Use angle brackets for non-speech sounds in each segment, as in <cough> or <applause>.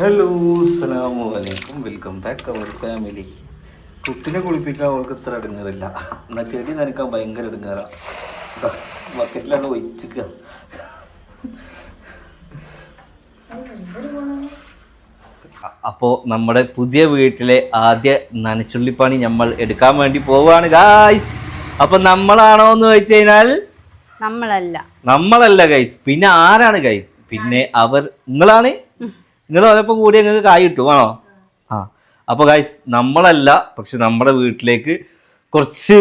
Hello അസ്സലാമു അലൈക്കും welcome back അവർ family കുത്തിനെ കുളിപ്പിക്കാൻ അവൾക്ക് ഇത്ര എടുങ്ങാറില്ല എന്നാൽ ചെടി നനക്കാൻ ഭയങ്കര എടുങ്ങാറാ ബക്കറ്റിലാണ് ഒഴിച്ചിക്കുക അപ്പോൾ നമ്മുടെ പുതിയ വീട്ടിലെ ആദ്യ നനച്ചുള്ളിപ്പണി നമ്മൾ എടുക്കാൻ വേണ്ടി പോവുകയാണ് ഗായ്സ് അപ്പൊ നമ്മളാണോ എന്ന് ചോദിച്ചു കഴിഞ്ഞാൽ? നമ്മളല്ല. നമ്മളല്ല ഗൈസ് പിന്നെ ആരാണ് ഗൈസ് പിന്നെ അവർ നിങ്ങളാണ്? നിങ്ങൾ വന്നപ്പോൾ കൂടി നിങ്ങൾക്ക് കായ് കിട്ടും ആണോ? ആ അപ്പോൾ ഗൈസ് നമ്മളല്ല പക്ഷെ നമ്മുടെ വീട്ടിലേക്ക് കുറച്ച്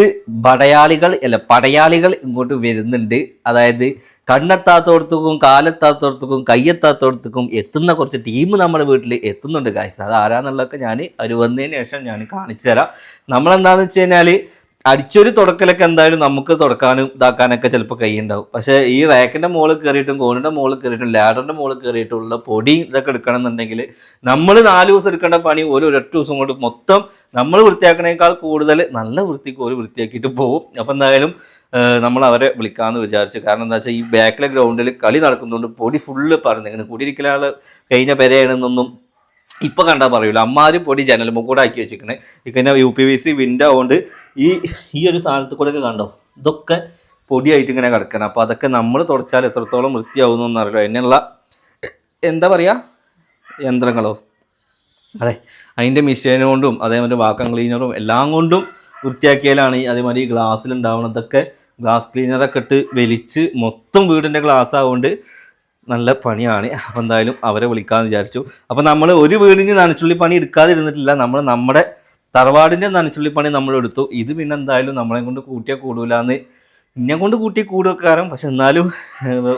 പടയാളികൾ അല്ല പടയാളികൾ ഇങ്ങോട്ട് വരുന്നുണ്ട്. അതായത് കണ്ണെത്താത്തോടത്തേക്കും കാലെത്താത്തോടത്തേക്കും കയ്യെത്താത്തോടത്തേക്കും എത്തുന്ന കുറച്ച് ടീം നമ്മുടെ വീട്ടിൽ എത്തുന്നുണ്ട് ഗൈസ് അത് ആരാന്നുള്ളതൊക്കെ ഞാൻ അവർ വന്നതിന് ശേഷം ഞാൻ കാണിച്ചു തരാം നമ്മളെന്താണെന്ന് വെച്ച് കഴിഞ്ഞാൽ അടിച്ചൊരു തുടക്കലൊക്കെ എന്തായാലും നമുക്ക് തുടക്കാനും ഇതാക്കാനൊക്കെ ചിലപ്പോൾ കൈയുണ്ടാവും പക്ഷേ ഈ റാക്കിന്റെ മുകളിൽ കയറിയിട്ടും കോണിന്റെ മുകളിൽ കയറിയിട്ടും ലാഡറിന്റെ മുകളിൽ കയറിയിട്ടുള്ള പൊടി ഇതൊക്കെ എടുക്കണം എന്നുണ്ടെങ്കിൽ നമ്മൾ നാല് ദിവസം എടുക്കേണ്ട പണി ഒരു ഒരൊറ്റ ദിവസം കൊണ്ട് മൊത്തം നമ്മൾ വൃത്തിയാക്കണേക്കാൾ കൂടുതൽ നല്ല വൃത്തിക്ക് ഒരു വൃത്തിയാക്കിയിട്ട് പോകും അപ്പം എന്തായാലും നമ്മൾ അവരെ വിളിക്കാമെന്ന് വിചാരിച്ചു. കാരണം എന്താ വെച്ചാൽ ഈ ബാക്കിലെ ഗ്രൗണ്ടിൽ കളി നടക്കുന്നതുകൊണ്ട് പൊടി ഫുള്ള് പറഞ്ഞു ഇങ്ങനെ കുടിയിരിക്കലാൾ കഴിഞ്ഞ പെരയാണെന്നൊന്നും ഇപ്പൊ കണ്ടാൽ പറയൂല. അമ്മാരും പൊടി ജനൽ കൂടെ ആക്കി വെച്ചിരിക്കണേ. ഇങ്ങനെ U P V C window കൊണ്ട് ഈ ഈ ഒരു സാധനത്തിൽ കൂടെ ഒക്കെ കണ്ടോ? ഇതൊക്കെ പൊടിയായിട്ട് ഇങ്ങനെ കിടക്കണം. അപ്പൊ അതൊക്കെ നമ്മൾ തുടച്ചാൽ എത്രത്തോളം വൃത്തിയാവുന്നു എന്നറിയോ അതിനുള്ള എന്താ പറയാ? യന്ത്രങ്ങളോ? അതെ. അതിന്റെ മെഷീൻ കൊണ്ടും അതേമാതിരി വാക്കം ക്ലീനറും എല്ലാം കൊണ്ടും വൃത്തിയാക്കിയാലാണ് അതേമാതിരി ഗ്ലാസ്സിലുണ്ടാവണതൊക്കെ ഗ്ലാസ് ക്ലീനറൊക്കെ ഇട്ട് വലിച്ച് മൊത്തം വീടിന്റെ ഗ്ലാസ് ആവുകൊണ്ട് നല്ല പണിയാണ്. അപ്പോൾ എന്തായാലും അവരെ വിളിക്കാമെന്ന് വിചാരിച്ചു. അപ്പോൾ നമ്മൾ ഒരു വീടിന് നനച്ചുള്ളി പണി എടുക്കാതിരുന്നിട്ടില്ല. നമ്മൾ നമ്മുടെ തറവാടിന്റെ നനച്ചുള്ളി പണി നമ്മൾ എടുത്തു. ഇത് പിന്നെ എന്തായാലും നമ്മളെ കൊണ്ട് കൂട്ടിയാൽ കൂടൂലെന്ന് ഇന്നെ കൊണ്ട് കൂട്ടി കൂടുവെക്കാറും പക്ഷെ എന്നാലും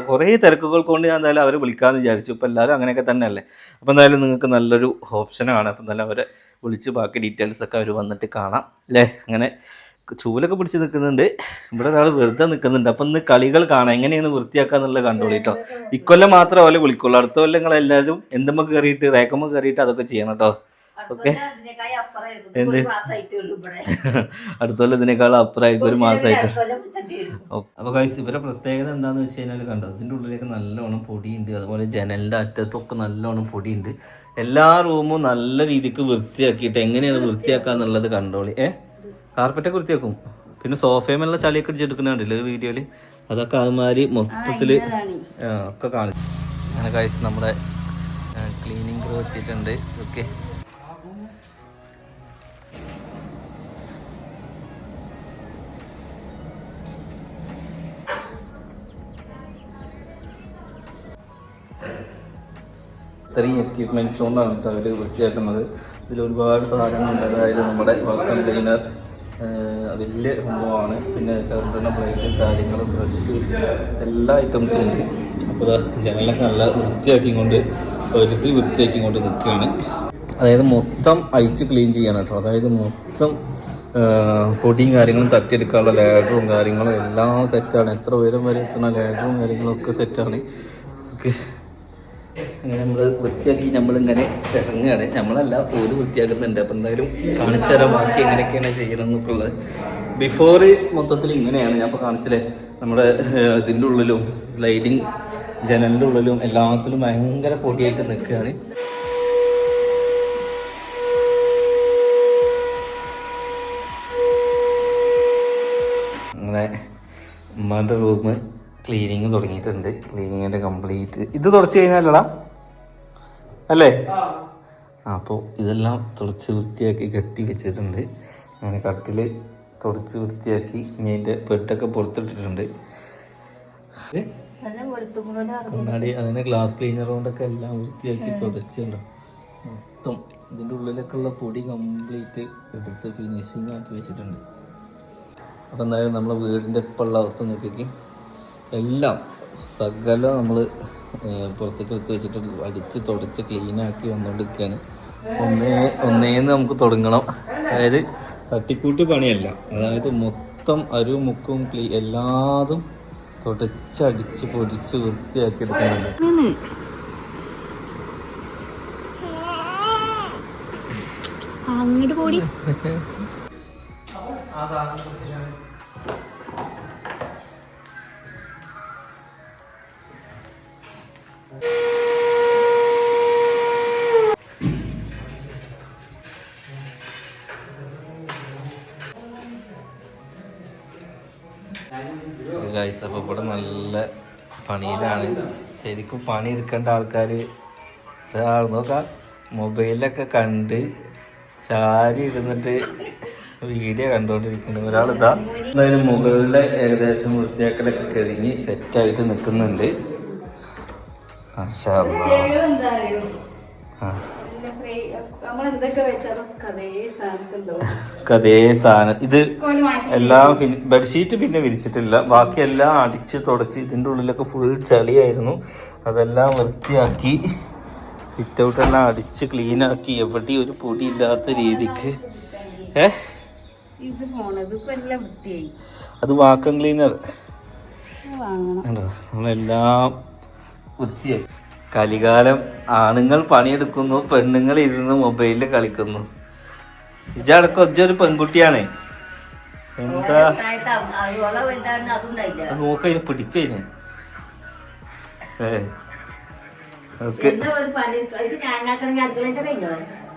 കുറേ തിരക്കുകൾ കൊണ്ട് ഞാൻ എന്തായാലും അവരെ വിളിക്കാമെന്ന് വിചാരിച്ചു. ഇപ്പോൾ എല്ലാവരും അങ്ങനെയൊക്കെ തന്നെയല്ലേ? അപ്പോൾ എന്തായാലും നിങ്ങൾക്ക് നല്ലൊരു ഓപ്ഷനാണ്. അപ്പോൾ എന്തായാലും അവരെ വിളിച്ച് ബാക്കി ഡീറ്റെയിൽസ് ഒക്കെ അവർ വന്നിട്ട് കാണാം. അല്ലേ? അങ്ങനെ ചൂലൊക്കെ പിടിച്ച് നിൽക്കുന്നുണ്ട് ഇവിടെ ഒരാൾ വെറുതെ നിൽക്കുന്നുണ്ട് അപ്പം ഇന്ന് കളികൾ കാണാം. എങ്ങനെയാണ് വൃത്തിയാക്കുക എന്നുള്ളത് കണ്ടോളൂ കേട്ടോ ഇക്കൊല്ലം മാത്രമേ അവലെ വിളിക്കുള്ളൂ. അടുത്ത കൊല്ലം എല്ലാവരും എന്തുമ്മ കയറിയിട്ട് റേക്കമ്മ കയറിയിട്ട് അതൊക്കെ ചെയ്യണം കേട്ടോ ഓക്കെ? എന്ത്? <laughs> അടുത്ത കൊല്ലം ഇതിനേക്കാൾ അപ്പുറമായിട്ട് ഒരു മാസമായിട്ട് അപ്പോൾ കഴിച്ച് ഇവരെ പ്രത്യേകത എന്താണെന്ന് വെച്ച് കഴിഞ്ഞാൽ കണ്ടോ? ഇതിന്റെ ഉള്ളിലേക്ക് നല്ലോണം പൊടിയുണ്ട്. അതുപോലെ ജനലിന്റെ അറ്റത്തൊക്കെ നല്ലോണം പൊടിയുണ്ട്. എല്ലാ റൂമും നല്ല രീതിക്ക് വൃത്തിയാക്കിയിട്ട് എങ്ങനെയാണ് വൃത്തിയാക്കുക എന്നുള്ളത് കണ്ടോളി. ഏ? കാർപ്പറ്റൊക്കെ വൃത്തിയാക്കും. പിന്നെ സോഫയുമെല്ലാം ചളിയൊക്കെ അടിച്ചെടുക്കുന്നുണ്ടല്ലോ വീഡിയോയിൽ അതൊക്കെ അതുമാതിരി മൊത്തത്തിൽ ഒക്കെ കാണിച്ചു. അങ്ങനെ കഴിച്ച് നമ്മുടെ ക്ലീനിങ് ക്രൂ എത്തിയിട്ടുണ്ട്. ഓക്കെ ഇത്രയും എക്യുപ്മെന്റ്സ് കൊണ്ടാണ് അവർ വൃത്തിയാക്കുന്നത്. ഇതിൽ ഒരുപാട് സാധനങ്ങളുണ്ട്. അതായത് നമ്മുടെ വാക്കം ക്ലീനർ വലിയ സംഭവമാണ്. പിന്നെ ചെറുതന പ്ലേറ്റ് കാര്യങ്ങളും ബ്രഷ് എല്ലാ ഐറ്റംസും ഉണ്ട്. അപ്പോൾ ജനലൊക്കെ നല്ല വൃത്തിയാക്കി കൊണ്ട് ഒരുത്തി വൃത്തിയാക്കി കൊണ്ട് നിൽക്കുകയാണ്. അതായത് മൊത്തം അഴിച്ച് ക്ലീൻ ചെയ്യണം കേട്ടോ. അതായത് മൊത്തം പൊടിയും കാര്യങ്ങളും തട്ടിയെടുക്കാനുള്ള ലാഡറും കാര്യങ്ങളും എല്ലാം സെറ്റാണ് എത്ര ഉയരം വരെ എത്തുന്ന ലാഡറും കാര്യങ്ങളും ഒക്കെ സെറ്റാണ് ഓക്കെ. അങ്ങനെ നമ്മൾ വൃത്തിയാക്കി നമ്മളിങ്ങനെ ഇറങ്ങുകയാണ്. നമ്മളല്ല ഒരു വൃത്തിയാക്കുന്നുണ്ട്. അപ്പം എന്തായാലും കാണിച്ചു തരാം ബാക്കി എങ്ങനെയൊക്കെയാണ് ചെയ്യണമെന്നൊക്കെ ഉള്ളത് ബിഫോർ മൊത്തത്തിൽ ഇങ്ങനെയാണ് ഞാൻ ഇപ്പോൾ കാണിച്ചില്ലേ നമ്മുടെ ഇതിന്റെ ഉള്ളിലും ലൈറ്റിങ് ജനലിന്റെ ഉള്ളിലും എല്ലാത്തിലും ഭയങ്കര പൊടിയായിട്ട് നിൽക്കുകയാണ്. അങ്ങനെ ഉമ്മാന്റെ റൂമ് ക്ലീനിങ് തുടങ്ങിയിട്ടുണ്ട്. ക്ലീനിങ്ങിന്റെ കംപ്ലീറ്റ് ഇത് തുടച്ച് കഴിഞ്ഞാലടാ അല്ലേ? അപ്പോൾ ഇതെല്ലാം തുടച്ച് വൃത്തിയാക്കി കെട്ടി വെച്ചിട്ടുണ്ട്. അങ്ങനെ കട്ടിൽ തുടച്ച് വൃത്തിയാക്കി ഇനി അതിന്റെ പെട്ടൊക്കെ പുറത്തിട്ടിട്ടുണ്ട്? കണ്ണാടി അതിനെ ഗ്ലാസ് ക്ലീനർ കൊണ്ടൊക്കെ എല്ലാം വൃത്തിയാക്കി തുടച്ചിട്ടുണ്ട്. മൊത്തം ഇതിന്റെ ഉള്ളിലൊക്കെ ഉള്ള പൊടി കംപ്ലീറ്റ് എടുത്ത് ഫിനിഷിങ് ആക്കി വെച്ചിട്ടുണ്ട്. അപ്പം എന്തായാലും നമ്മളെ വീടിന്റെ ഇപ്പോൾ ഉള്ള അവസ്ഥ നോക്കിക്ക്. എല്ലാം സകലം നമ്മൾ പുറത്തേക്ക് എടുത്ത് വെച്ചിട്ട് അടിച്ച് തുടച്ച് ക്ലീനാക്കി വന്നുകൊണ്ടിരിക്കുകയാണ് ഒന്നേ ഒന്നേന്ന് നമുക്ക് തുടങ്ങണം. അതായത് തട്ടിക്കൂട്ട് പണിയല്ല. അതായത് മൊത്തം അരു മുക്കും ക്ലീ എല്ലാതും തുടച്ചടിച്ച് പൊടിച്ച് വൃത്തിയാക്കി എടുക്കുന്നുണ്ട് അങ്ങോട്ട് പോടി. ഗൈസ് അപ്പോൾ ഇവിടെ നല്ല പണിയിലാണ്. ശരിക്കും പണി എടുക്കേണ്ട ആൾക്കാർ ഒരാൾ നോക്കാം. മൊബൈലൊക്കെ കണ്ട് ചാരി ഇരുന്നിട്ട് വീഡിയോ കണ്ടുകൊണ്ടിരിക്കുന്നു ഒരാളിതാ. എന്തായാലും മുകളിലെ ഏകദേശം വൃത്തിയാക്കലൊക്കെ കഴിഞ്ഞ് സെറ്റായിട്ട് നിൽക്കുന്നുണ്ട് ആ. ആ. അതേ സ്ഥാനത്തുണ്ടാവും ഒക്കെ അതേ സ്ഥാനം. ഇത് എല്ലാം ബെഡ്ഷീറ്റ് പിന്നെ വിരിച്ചിട്ടില്ല. ബാക്കി എല്ലാം അടിച്ച് തുടച്ച് ഇതിന്റെ ഉള്ളിലൊക്കെ ഫുൾ ചളിയായിരുന്നു. അതെല്ലാം വൃത്തിയാക്കി സിറ്റ് ഔട്ട് എല്ലാം അടിച്ച് ക്ലീൻ ആക്കി. എവിടെയും ഒരു പൊടി ഇല്ലാത്ത രീതിക്ക്. ഏ? അത് വാക്കം ക്ലീനർ നമ്മളെല്ലാം വൃത്തിയാക്കി കലികാലം ആണുങ്ങൾ പണിയെടുക്കുന്നു പെണ്ണുങ്ങൾ ഇരുന്ന് മൊബൈലിൽ കളിക്കുന്നു. ഇജടക്കം ഇജൊരു പെൺകുട്ടിയാണ്. എന്താ? നോക്ക പിടിക്കതിന്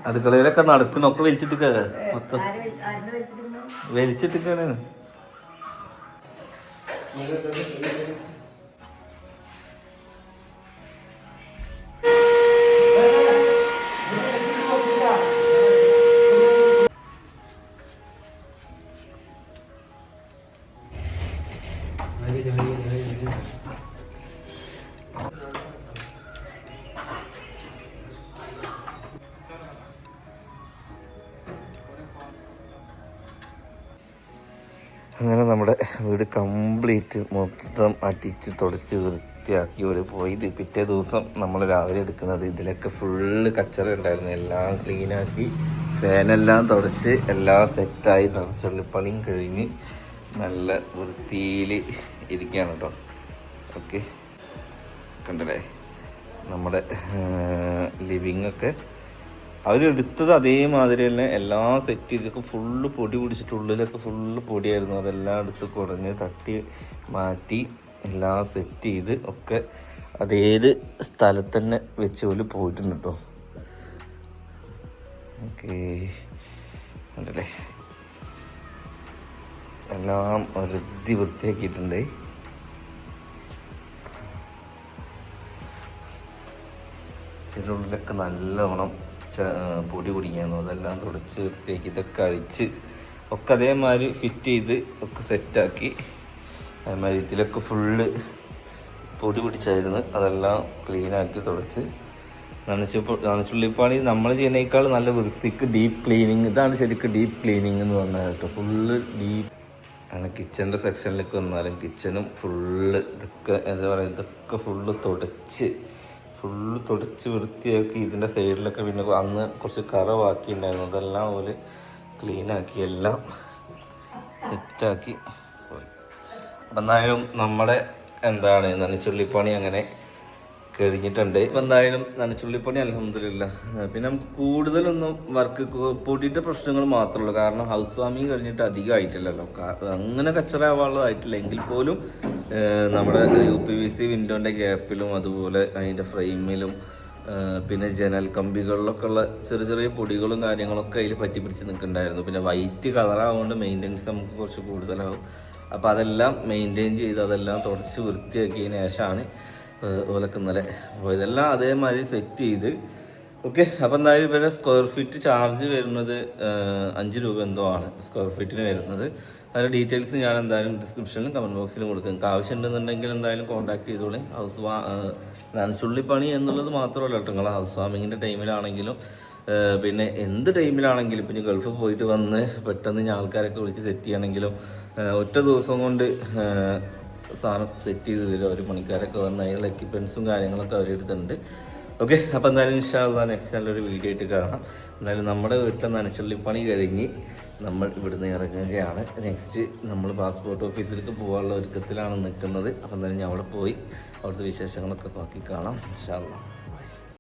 അടുക്കളയിലൊക്കെ നടക്കുന്നൊക്കെ വലിച്ചിട്ട് മൊത്തം വലിച്ചിട്ട് അങ്ങനെ നമ്മുടെ വീട് കംപ്ലീറ്റ് മൊത്തം അടിച്ച് തുടച്ച് വൃത്തിയാക്കി ഒരു പോയി. പിറ്റേ ദിവസം നമ്മൾ രാവിലെ എടുക്കുന്നത് ഇതിലൊക്കെ ഫുള്ള് കച്ചറ ഉണ്ടായിരുന്നു. എല്ലാം ക്ലീനാക്കി ഫാനെല്ലാം തുടച്ച് എല്ലാം സെറ്റായി തറച്ചുള്ളിപ്പണിയും കഴിഞ്ഞ് നല്ല വൃത്തിയിൽ ഇരിക്കുകയാണ് കേട്ടോ. ഓക്കെ കണ്ടല്ലേ? നമ്മുടെ ലിവിങ് ഒക്കെ അവരെടുത്തത് അതേമാതിരി തന്നെ എല്ലാം സെറ്റ് ചെയ്തൊക്കെ ഫുള്ള് പൊടി പിടിച്ചിട്ട് ഉള്ളിലൊക്കെ ഫുള്ള് പൊടിയായിരുന്നു. അതെല്ലാം എടുത്ത് കുറഞ്ഞ് തട്ടി മാറ്റി എല്ലാം സെറ്റ് ചെയ്ത് ഒക്കെ അതേത് സ്ഥലത്ത് തന്നെ വെച്ച് പോലെ പോയിട്ടുണ്ട് കേട്ടോ ഓക്കേ. ഉണ്ടല്ലേ എല്ലാം വൃത്തി വൃത്തിയാക്കിയിട്ടുണ്ട്. ഇതിന്റെ ഉള്ളിലൊക്കെ നല്ലവണ്ണം പൊടി കുടിക്കാനോ അതെല്ലാം തുടച്ച് വൃത്തിയാക്കി ഇതൊക്കെ അഴിച്ച് ഒക്കെ അതേമാതിരി ഫിറ്റ് ചെയ്ത് ഒക്കെ സെറ്റാക്കി അതേമാതിരി ഇതിലൊക്കെ ഫുള്ള് പൊടി പിടിച്ചായിരുന്നു. അതെല്ലാം ക്ലീനാക്കി തുടച്ച് നനച്ചപ്പോൾ നനച്ചുള്ളിപ്പാണി നമ്മൾ ചെയ്യുന്നതിനേക്കാൾ നല്ല വൃത്തിക്ക് ഡീപ്പ് ക്ലീനിങ് ഇതാണ് ശരിക്കും ഡീപ്പ് ക്ലീനിങ് എന്ന് പറഞ്ഞാൽ കേട്ടോ. ഫുള്ള് ഡീപ്പ് അങ്ങനെ കിച്ചന്റെ സെക്ഷനിലേക്ക് വന്നാലും കിച്ചണും ഫുള്ള് ഇതൊക്കെ എന്താ പറയുക ഇതൊക്കെ ഫുള്ള് തുടച്ച് ഫുള്ള് തുടച്ച് വൃത്തിയാക്കി ഇതിന്റെ സൈഡിലൊക്കെ പിന്നെ അന്ന് കുറച്ച് കറ ബാക്കിയുണ്ടായിരുന്നു. അതെല്ലാം അവർ ക്ലീനാക്കി എല്ലാം സെറ്റാക്കി പോയി. അപ്പം എന്തായാലും നമ്മുടെ എന്താണ് നനച്ചുള്ളിപ്പണി അങ്ങനെ കഴിഞ്ഞിട്ടുണ്ട്. ഇപ്പം എന്തായാലും നനച്ചുള്ളിപ്പണി അലഹമില്ല പിന്നെ നമുക്ക് കൂടുതലൊന്നും വർക്ക് പൊടിയുടെ പ്രശ്നങ്ങൾ മാത്രമേ ഉള്ളൂ. കാരണം ഹൗസ് വാമിങ് കഴിഞ്ഞിട്ട് അധികം ആയിട്ടില്ലല്ലോ. അങ്ങനെ കച്ചറാവാനുള്ളതായിട്ടില്ല എങ്കിൽ പോലും നമ്മുടെ യു പി വി സി വിൻഡോന്റെ ഗ്യാപ്പിലും അതുപോലെ അതിന്റെ ഫ്രെയിമിലും പിന്നെ ജനൽ കമ്പികളിലൊക്കെ ഉള്ള ചെറിയ ചെറിയ പൊടികളും കാര്യങ്ങളൊക്കെ അതിൽ പറ്റി പിടിച്ച് നിൽക്കുന്നുണ്ടായിരുന്നു. പിന്നെ വൈറ്റ് കളറാവുകൊണ്ട് മെയിന്റെനൻസ് നമുക്ക് കുറച്ച് കൂടുതലാവും. അപ്പോൾ അതെല്ലാം മെയിന്റെയിൻ ചെയ്ത് അതെല്ലാം തുടച്ച് വൃത്തിയാക്കിയതിന് ശേഷമാണ് ഓലക്ക് ഇന്നലെ അപ്പോൾ ഇതെല്ലാം അതേമാതിരി സെറ്റ് ചെയ്ത് ഓക്കെ അപ്പോൾ എന്തായാലും ഇവരുടെ സ്ക്വയർ ഫീറ്റ് ചാർജ് വരുന്നത് അഞ്ച് രൂപ എന്തോ ആണ് സ്ക്വയർ ഫീറ്റിന് വരുന്നത്. അതിന്റെ ഡീറ്റെയിൽസ് ഞാൻ എന്തായാലും ഡിസ്ക്രിപ്ഷനിലും കമന്റ് ബോക്സിലും കൊടുക്കും. നിങ്ങൾക്ക് ആവശ്യമുണ്ടെന്നുണ്ടെങ്കിൽ എന്തായാലും കോൺടാക്ട് ചെയ്തോളി. ഹൗസ് വാ ചുള്ളിപ്പണി എന്നുള്ളത് മാത്രമല്ല കേട്ടോ. നിങ്ങൾ ഹൗസ് വാമിങ്ങിന്റെ ടൈമിലാണെങ്കിലും പിന്നെ എന്ത് ടൈമിലാണെങ്കിലും ഇപ്പം ഇനി ഗൾഫിൽ പോയിട്ട് വന്ന് പെട്ടെന്ന് ഞാൻ ആൾക്കാരൊക്കെ വിളിച്ച് സെറ്റ് ചെയ്യണമെങ്കിലും ഒറ്റ ദിവസം കൊണ്ട് സാധനം സെറ്റ് ചെയ്ത് തരും. അവർ പണിക്കാരൊക്കെ വന്ന് അതിനുള്ള എക്യുപ്മെൻസും കാര്യങ്ങളൊക്കെ അവരെടുത്തുണ്ട് ഓക്കെ അപ്പോൾ എന്തായാലും ഇൻഷാല്ല നെക്സ്റ്റ് നല്ലൊരു വീഡിയോ ആയിട്ട് കാണാം. എന്തായാലും നമ്മുടെ വീട്ടിൽ നനച്ചുള്ളിപ്പണി കഴിഞ്ഞ് നമ്മൾ ഇവിടുന്ന് ഇറങ്ങുകയാണ്. നെക്സ്റ്റ് നമ്മൾ പാസ്പോർട്ട് ഓഫീസിലേക്ക് പോകാനുള്ള ഒരുക്കത്തിലാണ് നിൽക്കുന്നത്. അപ്പം എന്തായാലും ഞാൻ അവിടെ പോയി അവിടുത്തെ വിശേഷങ്ങളൊക്കെ നോക്കി കാണാം. ഇൻഷാല്ല